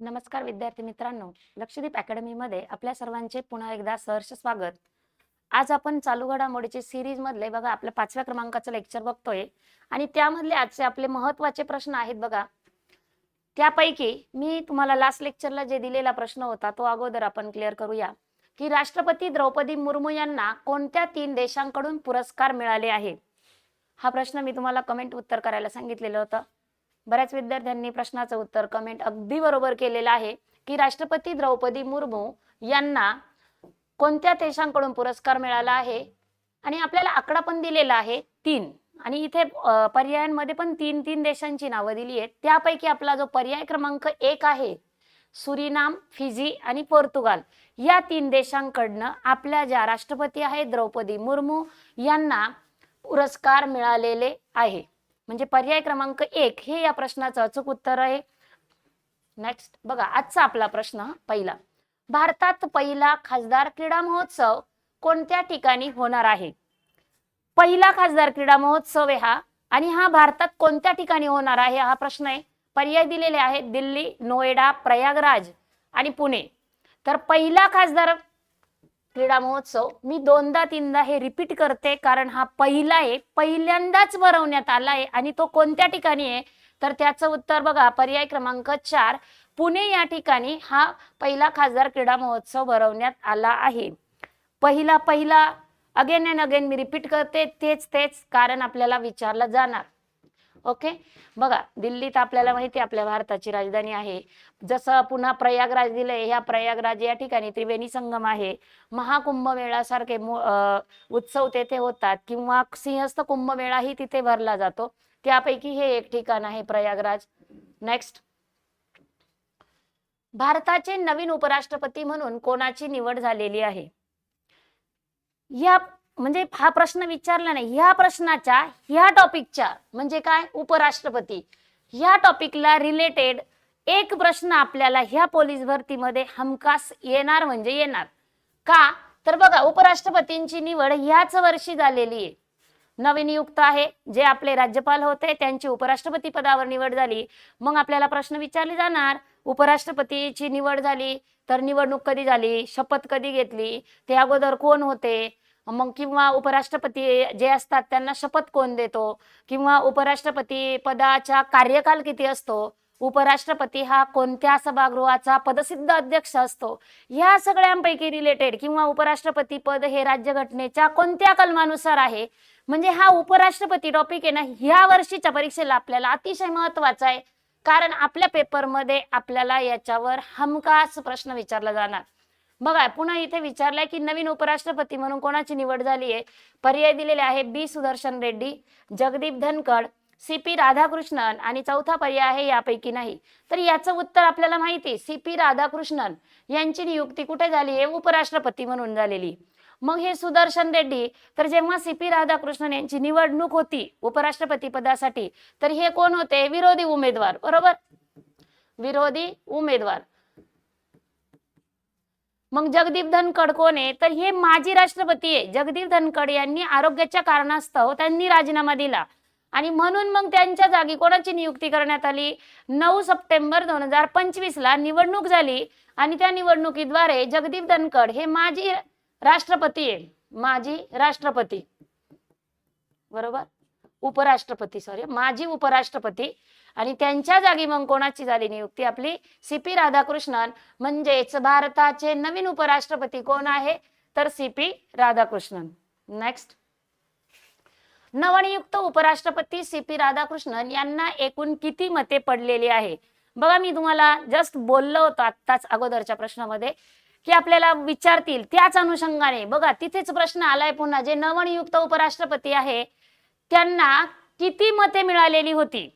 नमस्कार विद्यार्थी मित्रांनो. लक्षदीप अकॅडमीमध्ये आपल्या सर्वांचे पुन्हा एकदा सहर्ष स्वागत. आज आपण चालू घडामोडीचे सिरीज मधले बघा आपल्या पाचव्या क्रमांकाचं लेक्चर बघतोय. आणि त्यामधले आजचे आपले महत्त्वाचे प्रश्न आहेत बघा. त्यापैकी मी तुम्हाला लास्ट लेक्चरला जे दिलेला प्रश्न होता तो अगोदर आपण क्लिअर करूया. की राष्ट्रपती द्रौपदी मुर्मू यांना कोणत्या तीन देशांकडून पुरस्कार मिळाले आहे? हा प्रश्न मी तुम्हाला कमेंट उत्तर करायला सांगितलेलं होतं. बऱ्याच विद्यार्थ्यांनी प्रश्नाचं उत्तर कमेंट अगदी बरोबर केलेलं आहे की राष्ट्रपती द्रौपदी मुर्मू यांना कोणत्या देशांकडून पुरस्कार मिळाला आहे? आणि आपल्याला आकडा पण दिलेला आहे तीन. आणि इथे पर्यायांमध्ये पण तीन तीन देशांची नावं दिली आहेत. त्यापैकी आपला जो पर्याय क्रमांक एक आहे सुरीनाम फिजी आणि पोर्तुगाल. या तीन देशांकडनं आपल्या ज्या राष्ट्रपती आहेत द्रौपदी मुर्मू यांना पुरस्कार मिळालेले आहे. म्हणजे पर्याय क्रमांक एक हे या प्रश्नाचं अचूक उत्तर आहे. नेक्स्ट बघा आजचा आपला प्रश्न हा, पहिला. भारतात पहिला खासदार क्रीडा महोत्सव कोणत्या ठिकाणी होणार आहे? पहिला खासदार क्रीडा महोत्सव आहे हा आणि हा भारतात कोणत्या ठिकाणी होणार आहे हा प्रश्न आहे. पर्याय दिलेले आहेत दिल्ली नोएडा प्रयागराज आणि पुणे. तर पहिला खासदार क्रीडा महोत्सव. मी दोनदा तीनदा हे रिपीट करते कारण हा पहिला आहे. पहिल्यांदाच भरवण्यात आला आहे आणि तो कोणत्या ठिकाणी आहे? तर त्याचं उत्तर बघा. पर्याय क्रमांक चार. पुणे या ठिकाणी हा पहिला खासदार क्रीडा महोत्सव भरवण्यात आला आहे. पहिला पहिला अगेन अँड अगेन मी रिपीट करते. तेच तेच कारण आपल्याला विचारलं जाणार. ओके? बघा दिल्लीत आपल्याला माहिती आहे आपल्या भारताची राजधानी आहे. जसं पुन्हा प्रयागराज दिलंय ह्या प्रयागराज या ठिकाणी त्रिवेणी संगम आहे. महाकुंभमेळासारखे मो- उत्सव तेथे होतात किंवा सिंहस्थ कुंभमेळाही तिथे भरला जातो. त्यापैकी हे एक ठिकाण आहे प्रयागराज. नेक्स्ट भारताचे नवीन उपराष्ट्रपती म्हणून कोणाची निवड झालेली आहे? या म्हणजे हा प्रश्न विचारला नाही ह्या प्रश्नाच्या ह्या टॉपिकच्या म्हणजे काय? उपराष्ट्रपती. ह्या टॉपिकला रिलेटेड एक प्रश्न आपल्याला ह्या पोलीस भरतीमध्ये हमखास येणार म्हणजे येणार. का? तर बघा उपराष्ट्रपतींची निवड ह्याच वर्षी झालेली आहे. नवीन नियुक्त आहे जे आपले राज्यपाल होते त्यांची उपराष्ट्रपती पदावर निवड झाली. मग आपल्याला प्रश्न विचारले जाणार उपराष्ट्रपतीची निवड झाली तर निवडणूक कधी झाली शपथ कधी घेतली ते अगोदर कोण होते? मग किंवा उपराष्ट्रपती जे असतात त्यांना शपथ कोण देतो? किंवा उपराष्ट्रपती पदाचा कार्यकाल किती असतो? उपराष्ट्रपती हा कोणत्या सभागृहाचा पदसिद्ध अध्यक्ष असतो? या सगळ्यांपैकी रिलेटेड किंवा उपराष्ट्रपती पद हे राज्यघटनेच्या कोणत्या कलमानुसार आहे? म्हणजे हा उपराष्ट्रपती टॉपिक आहे ना ह्या वर्षीच्या परीक्षेला आपल्याला अतिशय महत्त्वाचा आहे. कारण आपल्या पेपरमध्ये आपल्याला याच्यावर हमखास प्रश्न विचारला जाणार. बघा पुन्हा इथे विचारलंय की नवीन उपराष्ट्रपती म्हणून कोणाची निवड झाली आहे? पर्याय दिलेले आहे B. Sudarshan Reddy Jagdeep Dhankhar C. P. Radhakrishnan आणि चौथा पर्याय आहे यापैकी नाही. तर याचं उत्तर आपल्याला माहिती सी. पी. राधाकृष्णन यांची नियुक्ती कुठे झाली आहे? उपराष्ट्रपती म्हणून झालेली. मग हे सुदर्शन रेड्डी तर जेव्हा सी. पी. राधाकृष्णन यांची निवडणूक होती उपराष्ट्रपती पदासाठी तर हे कोण होते? विरोधी उमेदवार. बरोबर? विरोधी उमेदवार. मग जगदीप धनखड कोण आहे? तर हे माजी राष्ट्रपती आहे. जगदीप धनखड यांनी आरोग्याच्या कारणास्तव त्यांनी राजीनामा दिला. आणि म्हणून मग त्यांच्या जागी कोणाची नियुक्ती करण्यात आली? नऊ सप्टेंबर दोन हजार पंचवीस ला निवडणूक झाली. आणि त्या निवडणुकीद्वारे जगदीप धनखड हे माजी राष्ट्रपती आहे. माजी राष्ट्रपती. बरोबर? उपराष्ट्रपती सॉरी माजी उपराष्ट्रपती. आणि त्यांच्या जागी मग कोणाची झाली नियुक्ती? आपली सी पी राधाकृष्णन. म्हणजेच भारताचे नवीन उपराष्ट्रपती कोण आहे? तर सी पी राधाकृष्णन. नेक्स्ट नवनियुक्त उपराष्ट्रपती सी पी राधाकृष्णन यांना एकूण किती मते पडलेली आहे? बघा मी तुम्हाला जस्ट बोललो होतो आत्ताच अगोदरच्या प्रश्नामध्ये की आपल्याला विचारतील त्याच अनुषंगाने. बघा तिथेच प्रश्न आलाय पुन्हा. जे नवनियुक्त उपराष्ट्रपती आहे त्यांना किती मते मिळालेली होती?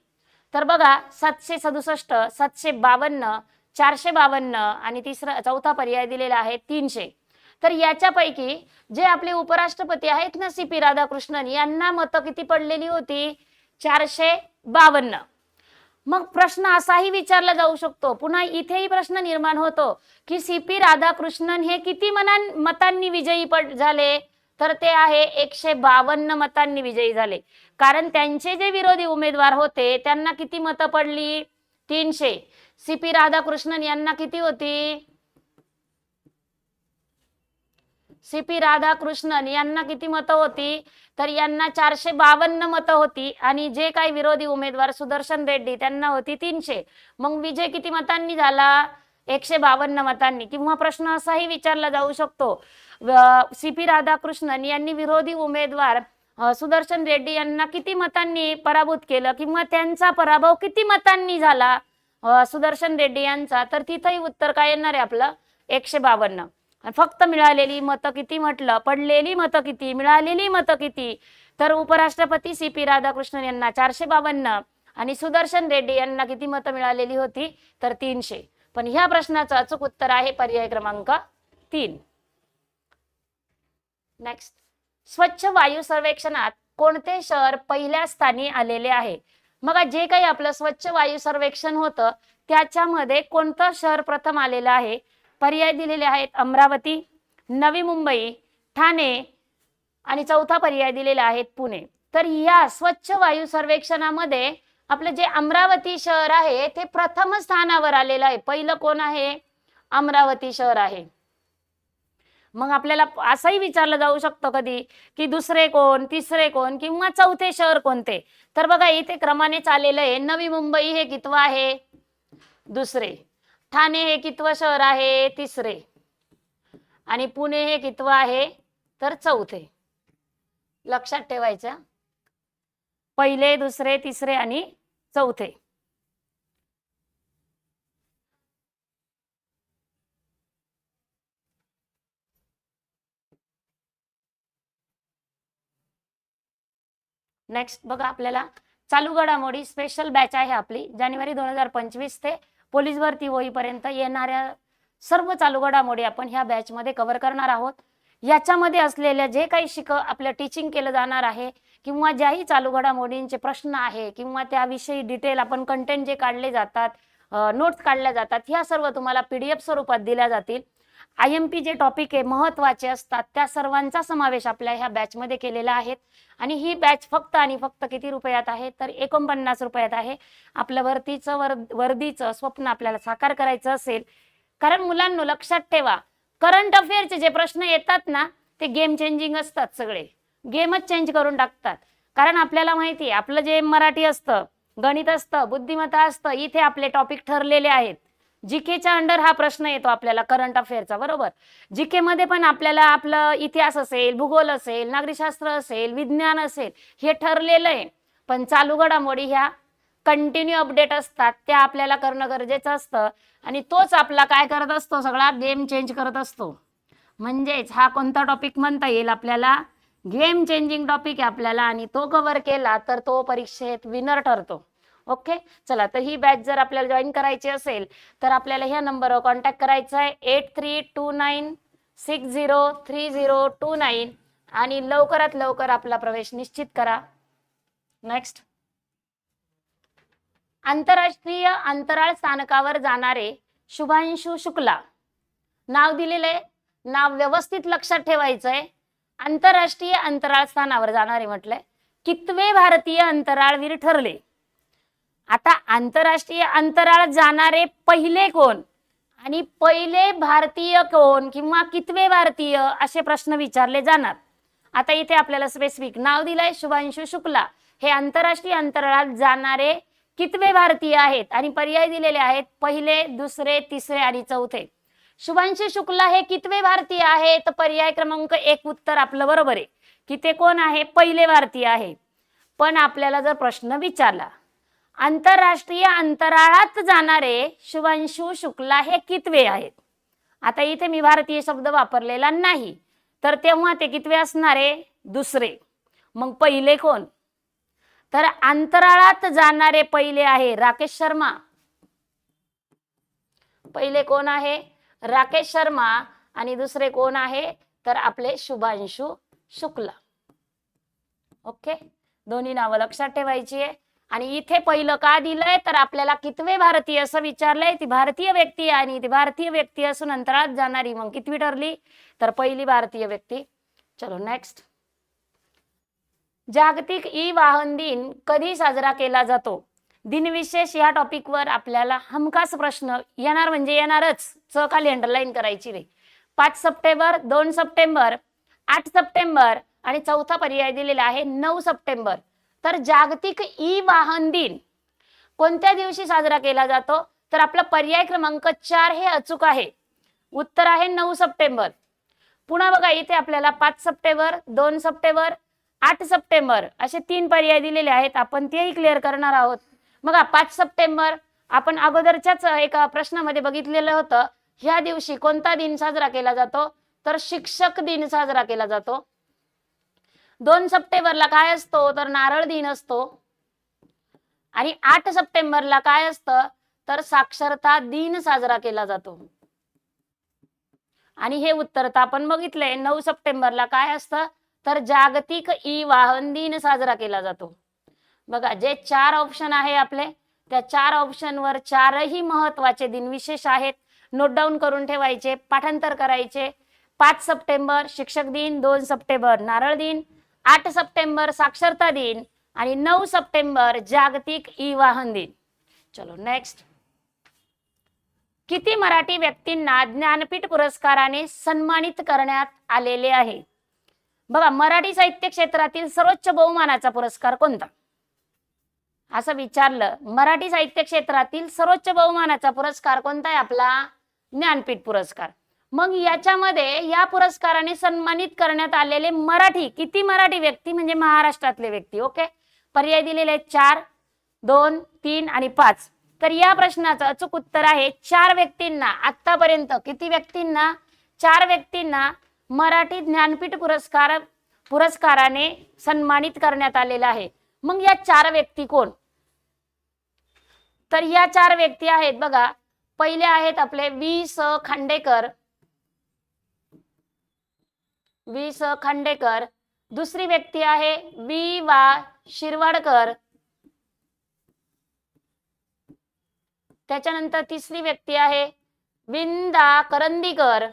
तर बघा सातशे सदुसष्ट सातशे बावन्न चारशे बावन्न आणि तिसरा चौथा पर्याय दिलेला आहे तीनशे. तर याच्यापैकी जे आपले उपराष्ट्रपती आहेत ना सी पी राधाकृष्णन यांना मतं किती पडलेली होती? चारशे बावन्न. मग प्रश्न असाही विचारला जाऊ शकतो. पुन्हा इथेही प्रश्न निर्माण होतो की सी पी राधाकृष्णन हे किती मनां मतांनी विजयी पड झाले? तर ते आहे एकशे बावन्न मतांनी विजयी झाले. कारण त्यांचे जे विरोधी उमेदवार होते त्यांना किती मतं पडली? तीनशे. सी पी राधाकृष्णन यांना किती होती? सी पी राधाकृष्णन यांना किती मतं होती? तर यांना चारशे बावन्न मतं होती आणि जे काही विरोधी उमेदवार सुदर्शन रेड्डी त्यांना होती तीनशे. मग विजय किती मतांनी झाला? एकशे बावन्न मतांनी किंवा प्रश्न असाही विचारला जाऊ शकतो. सी पी राधाकृष्णन यांनी विरोधी उमेदवार सुदर्शन रेड्डी यांना किती मतांनी पराभूत केलं किंवा त्यांचा पराभव किती मतांनी झाला? सुदर्शन रेड्डी यांचा. तर तिथंही उत्तर काय येणार आहे आपलं? एकशे बावन्न. फक्त मिळालेली मतं किती म्हटलं? पडलेली मतं किती? मिळालेली मतं किती? तर उपराष्ट्रपती सी पी राधाकृष्णन यांना चारशे बावन्न आणि सुदर्शन रेड्डी यांना किती मतं मिळालेली होती? तर तीनशे. पण ह्या प्रश्नाचं अचूक उत्तर आहे पर्याय क्रमांक तीन. नेक्स्ट स्वच्छ वायू सर्वेक्षणात कोणते शहर पहिल्या स्थानी आलेले आहे? मग जे काही आपलं स्वच्छ वायू सर्वेक्षण होतं त्याच्यामध्ये कोणतं शहर प्रथम आलेलं आहे? पर्याय दिलेले आहेत अमरावती नवी मुंबई ठाणे आणि चौथा पर्याय दिलेला आहेत पुणे. तर या स्वच्छ वायू सर्वेक्षणामध्ये आपलं जे अमरावती शहर आहे ते प्रथम स्थानावर आलेलं आहे. पहिलं कोण आहे? अमरावती शहर आहे. मग आपल्याला असंही विचारलं जाऊ शकतं कधी की दुसरे कोण तिसरे कोण किंवा चौथे शहर कोणते? तर बघा इथे क्रमाने चाललेलं आहे नवी मुंबई हे कितवं आहे? दुसरे. ठाणे हे कितवं शहर आहे? तिसरे. आणि पुणे हे कितवं आहे? तर चौथे. लक्षात ठेवायचं. पहिले दुसरे तिसरे आणि चौथे. नेक्स्ट बघा आपल्याला चालू घडामोडी स्पेशल बॅच आहे आपली. जानेवारी दोन हजार पंचवीस ते पोलीस भरती होईपर्यंत येणाऱ्या सर्व चालू घडामोडी आपण ह्या बॅच मध्ये कव्हर करणार आहोत. याच्यामध्ये असलेल्या जे काही शिक आपलं टीचिंग केलं जाणार आहे किंवा ज्याही चालू घडामोडींचे प्रश्न आहे किंवा त्याविषयी डिटेल आपण कंटेंट जे काढले जातात नोट्स काढल्या जातात ह्या सर्व तुम्हाला पीडीएफ स्वरूपात दिल्या जातील. आय एम पी जे टॉपिक आहे महत्त्वाचे असतात त्या सर्वांचा समावेश आपल्या ह्या बॅचमध्ये केलेला आहे. आणि ही बॅच फक्त आणि फक्त किती रुपयात आहे? तर एकोणपन्नास रुपयात आहे. आपलं वरतीचं वर वर्दीचं स्वप्न आपल्याला साकार करायचं असेल. कारण मुलांनो लक्षात ठेवा करंट अफेअरचे जे प्रश्न येतात ना ते गेम चेंजिंग असतात सगळे. गेमच चेंज करून टाकतात. कारण आपल्याला माहिती आहे आपलं जे मराठी असतं गणित असतं बुद्धिमत्ता असतं इथे आपले टॉपिक ठरलेले आहेत. जीकेच्या अंडर हा प्रश्न येतो आपल्याला करंट अफेअरचा बरोबर? जीके मध्ये पण आपल्याला आपलं इतिहास असेल भूगोल असेल नागरिकशास्त्र असेल विज्ञान असेल हे ठरलेलं आहे. पण चालू घडामोडी ह्या कंटिन्यू अपडेट असतात त्या आपल्याला करणं गरजेचं असतं. आणि तोच आपला काय करत असतो सगळा? गेम चेंज करत असतो. म्हणजेच हा कोणता टॉपिक म्हणता येईल आपल्याला? गेम चेंजिंग टॉपिक आहे आपल्याला आणि तो कव्हर केला तर तो परीक्षेत विनर ठरतो. ओके चला तर ही बॅच जर आपल्याला जॉईन करायची असेल तर आपल्याला ह्या नंबरवर कॉन्टॅक्ट करायचा आहे. Eight three two nine six zero three zero two nine आणि लवकरात लवकर आपला प्रवेश निश्चित करा. नेक्स्ट आंतरराष्ट्रीय अंतराळ स्थानकावर जाणारे शुभांशु शुक्ला. नाव दिलेलं नाव व्यवस्थित लक्षात ठेवायचंय आंतरराष्ट्रीय अंतराळ स्थानावर जाणारे म्हटलंय. कितवे भारतीय अंतराळवीर ठरले? आता आंतरराष्ट्रीय अंतराळ जाणारे पहिले कोण? आणि पहिले भारतीय कोण किंवा कितवे भारतीय असे प्रश्न विचारले जाणार? आता इथे आपल्याला स्पेसिफिक नाव दिलंय शुभांशु शुक्ला. हे आंतरराष्ट्रीय अंतराळात जाणारे कितवे भारतीय आहेत? आणि पर्याय दिलेले आहेत पहिले दुसरे तिसरे आणि चौथे. शुभांशी शुक्ला हे कितवे भारतीय आहे? तर पर्याय क्रमांक एक उत्तर आपलं बरोबर आहे. की ते कोण आहे? पहिले भारतीय आहे. पण आपल्याला जर प्रश्न विचारला आंतरराष्ट्रीय अंतराळात जाणारे शुभांशु शुक्ला हे कितवे आहेत? आता इथे मी भारतीय शब्द वापरलेला नाही तर तेव्हा ते कितवे असणारे? दुसरे. मग पहिले कोण? तर अंतराळात जाणारे पहिले आहे राकेश शर्मा. पहिले कोण आहे? राकेश शर्मा आणि दुसरे कोण आहे? तर आपले शुभांशु शुक्ला. ओके? दोन्ही नावं लक्षात ठेवायची आहे. आणि इथे पहिलं का दिलंय? तर आपल्याला कितवे भारतीय असं विचारलंय? ती भारतीय व्यक्ती आणि ती भारतीय व्यक्ती असून अंतरात जाणारी मग कितवी ठरली तर पहिली भारतीय व्यक्ती. चलो नेक्स्ट जागतिक ई वाहन दिन कधी साजरा केला जातो? दिनविशेष या टॉपिकवर आपल्याला हमखास प्रश्न येणार म्हणजे येणारच च खाली अंडरलाईन करायची रे पाच सप्टेंबर दोन सप्टेंबर आठ सप्टेंबर आणि चौथा पर्याय दिलेला आहे नऊ सप्टेंबर. तर जागतिक ई वाहन दिन कोणत्या दिवशी साजरा केला जातो? तर आपला पर्याय क्रमांक चार हे अचूक आहे. उत्तर आहे नऊ सप्टेंबर. पुन्हा बघा इथे आपल्याला पाच सप्टेंबर दोन सप्टेंबर आठ सप्टेंबर असे तीन पर्याय दिलेले आहेत. आपण तेही क्लिअर करणार आहोत. बघा पाच सप्टेंबर आपण अगोदरच्याच एका प्रश्नामध्ये बघितलेलं होतं ह्या दिवशी कोणता दिन साजरा केला जातो? तर शिक्षक दिन साजरा केला जातो. दोन सप्टेंबरला काय असतो? तर नारळ दिन असतो. आणि आठ सप्टेंबरला काय असतं? तर साक्षरता दिन साजरा केला जातो. आणि हे उत्तर तर आपण बघितलंय नऊ सप्टेंबरला काय असतं? तर जागतिक ई वाहन दिन साजरा केला जातो. बघा जे चार ऑप्शन आहे आपले त्या चार ऑप्शनवर चारही महत्त्वाचे दिन विशेष आहेत. नोट डाऊन करून ठेवायचे पाठांतर करायचे. पाच सप्टेंबर शिक्षक दिन. दोन सप्टेंबर नारळ दिन. आठ सप्टेंबर साक्षरता दिन. आणि नऊ सप्टेंबर जागतिक ई वाहन दिन. चलो नेक्स्ट किती मराठी व्यक्तींना ज्ञानपीठ पुरस्काराने सन्मानित करण्यात आलेले आहे? बघा मराठी साहित्य क्षेत्रातील सर्वोच्च बहुमानाचा पुरस्कार कोणता? असं विचारलं. मराठी साहित्य क्षेत्रातील सर्वोच्च बहुमानाचा पुरस्कार कोणता आहे आपला? ज्ञानपीठ पुरस्कार. मग याच्यामध्ये या पुरस्काराने सन्मानित करण्यात आलेले मराठी किती मराठी व्यक्ती? म्हणजे महाराष्ट्रातले व्यक्ती ओके? पर्याय दिलेले आहेत चार दोन तीन आणि पाच. तर या प्रश्नाचं अचूक उत्तर आहे चार व्यक्तींना. आतापर्यंत किती व्यक्तींना? चार व्यक्तींना मराठी ज्ञानपीठ पुरस्कार पुरस्काराने सन्मानित करण्यात आलेला आहे. मग या चार व्यक्ती कोण? तर या चार व्यक्ती आहेत बघा. पहिले आहेत आपले वी स खांडेकर. वी स खांडेकर. दुसरी व्यक्ती आहे वी वा शिरवाडकर. त्याच्यानंतर तिसरी व्यक्ती आहे विंदा करंदीकर.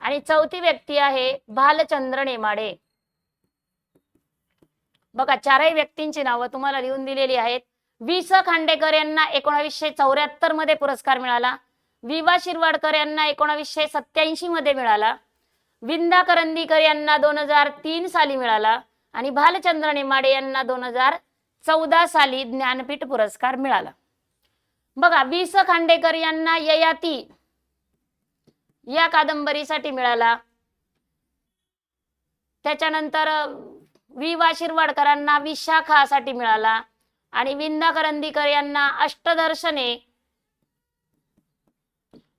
आणि चौथी व्यक्ती आहे भालचंद्र नेमाडे. बघा चारही व्यक्तींची नावं तुम्हाला लिहून दिलेली आहेत. वि स. खांडेकर यांना एकोणावीसशे चौऱ्याहत्तरमध्ये पुरस्कार मिळाला. विवा शिरवाडकर यांना एकोणावीसशे सत्याऐंशी मध्ये मिळाला. विंदा करंदीकर यांना दोन हजार तीन साली मिळाला. आणि भालचंद्र नेमाडे यांना दोन हजार चौदा साली ज्ञानपीठ पुरस्कार मिळाला. बघा वि स. खांडेकर यांना ययाती या कादंबरीसाठी मिळाला. त्याच्यानंतर वि वा शिरवाडकरांना विशाखासाठी मिळाला आणि विंदा करंदीकर यांना अष्टदर्शने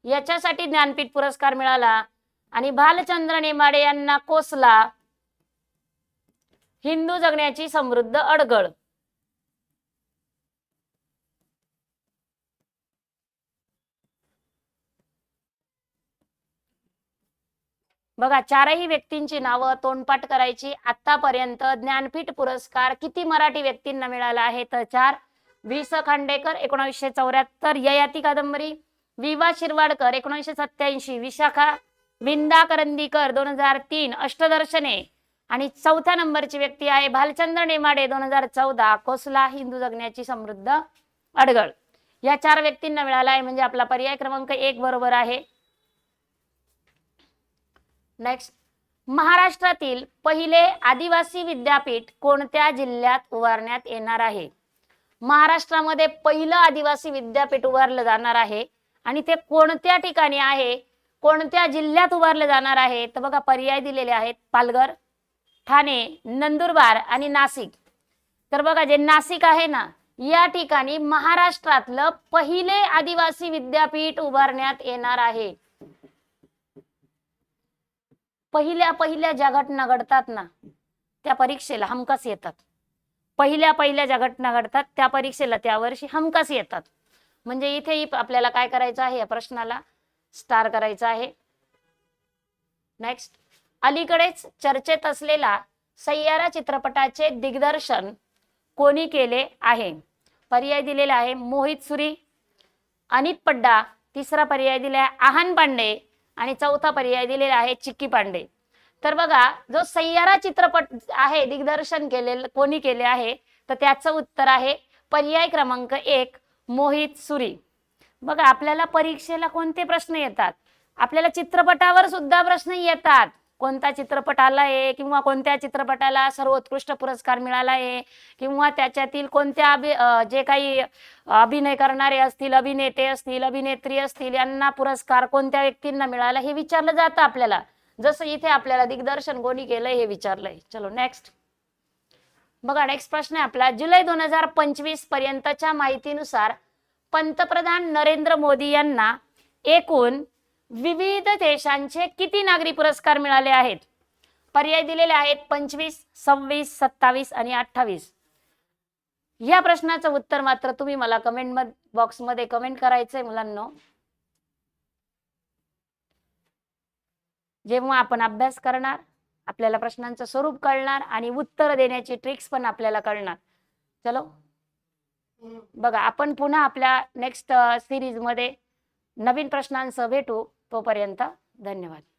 याच्यासाठी ज्ञानपीठ पुरस्कार मिळाला आणि भालचंद्र नेमाडे यांना कोसला हिंदू जगण्याची समृद्ध अडगळ. बघा चारही व्यक्तींची नावं तोंडपाठ करायची. आतापर्यंत ज्ञानपीठ पुरस्कार किती मराठी व्यक्तींना मिळाला आहे? तर चार. वि स. खांडेकर एकोणीसशे चौऱ्याहत्तर. ययाती कादंबरी. विवा शिरवाडकर एकोणीसशे सत्याऐंशी विशाखा विंदा करंदीकर दोन हजार तीन. अष्टदर्शने. आणि चौथ्या नंबरची व्यक्ती आहे भालचंद्र नेमाडे दोन हजार चौदा. कोसला हिंदू जगण्याची समृद्ध अडगळ. या चार व्यक्तींना मिळाला आहे. म्हणजे आपला पर्याय क्रमांक एक बरोबर आहे. नेक्स्ट महाराष्ट्रातील पहिले आदिवासी विद्यापीठ कोणत्या जिल्ह्यात उभारण्यात येणार आहे? महाराष्ट्रामध्ये पहिलं आदिवासी विद्यापीठ उभारलं जाणार आहे आणि ते कोणत्या ठिकाणी आहे? कोणत्या जिल्ह्यात उभारलं जाणार आहे? तर बघा पर्याय दिलेले आहेत पालघर ठाणे नंदुरबार आणि नाशिक. तर बघा जे नाशिक आहे ना या ठिकाणी महाराष्ट्रातलं पहिले आदिवासी विद्यापीठ उभारण्यात येणार आहे. पहिल्या पहिल्या ज्या घटना घडतात ना त्या परीक्षेला हमखास येतात. पहिल्या पहिल्या ज्या घटना घडतात त्या परीक्षेला त्या वर्षी हमखास येतात. म्हणजे इथेही आपल्याला काय करायचं आहे या प्रश्नाला? स्टार करायचं आहे. नेक्स्ट अलीकडेच चर्चेत असलेला सय्यारा चित्रपटाचे दिग्दर्शन कोणी केले आहे? पर्याय दिलेला आहे मोहित सुरी अनित पड्डा तिसरा पर्याय दिला आहे आहान पांडे आणि चौथा पर्याय दिलेला आहे चिक्की पांडे. तर बघा जो सय्यारा चित्रपट आहे दिग्दर्शन केलेलं कोणी केले आहे तर त्याचं उत्तर आहे पर्याय क्रमांक एक मोहित सुरी. बघा आपल्याला परीक्षेला कोणते प्रश्न येतात? आपल्याला चित्रपटावर सुद्धा प्रश्न येतात. कोणता चित्रपट आला आहे किंवा कोणत्या चित्रपटाला सर्वोत्कृष्ट पुरस्कार मिळाला आहे किंवा त्याच्यातील कोणत्या अभि जे काही अभिनय करणारे असतील अभिनेते असतील अभिनेत्री असतील यांना पुरस्कार कोणत्या व्यक्तींना मिळाला हे विचारलं जातं आपल्याला. जसं इथे आपल्याला दिग्दर्शन कोणी केलंय हे विचारलंय. चलो नेक्स्ट बघा नेक्स्ट प्रश्न आहे आपला. जुलै दोन हजार पंचवीस पर्यंतच्या माहितीनुसार पंतप्रधान नरेंद्र मोदी यांना एकूण विविध देशांचे किती नागरी पुरस्कार मिळाले आहेत? पर्याय दिलेले आहेत पंचवीस सव्वीस सत्तावीस आणि अठ्ठावीस. या प्रश्नाचं उत्तर मात्र तुम्ही मला कमेंट बॉक्समध्ये कमेंट करायचंय मुलांना. जेव्हा आपण अभ्यास करणार आपल्याला प्रश्नांचं स्वरूप कळणार आणि उत्तर देण्याची ट्रिक्स पण आपल्याला कळणार. चलो. बघा आपण पुन्हा आपल्या नेक्स्ट सिरीजमध्ये नवीन प्रश्नांसह भेटू. तोपर्यंत धन्यवाद.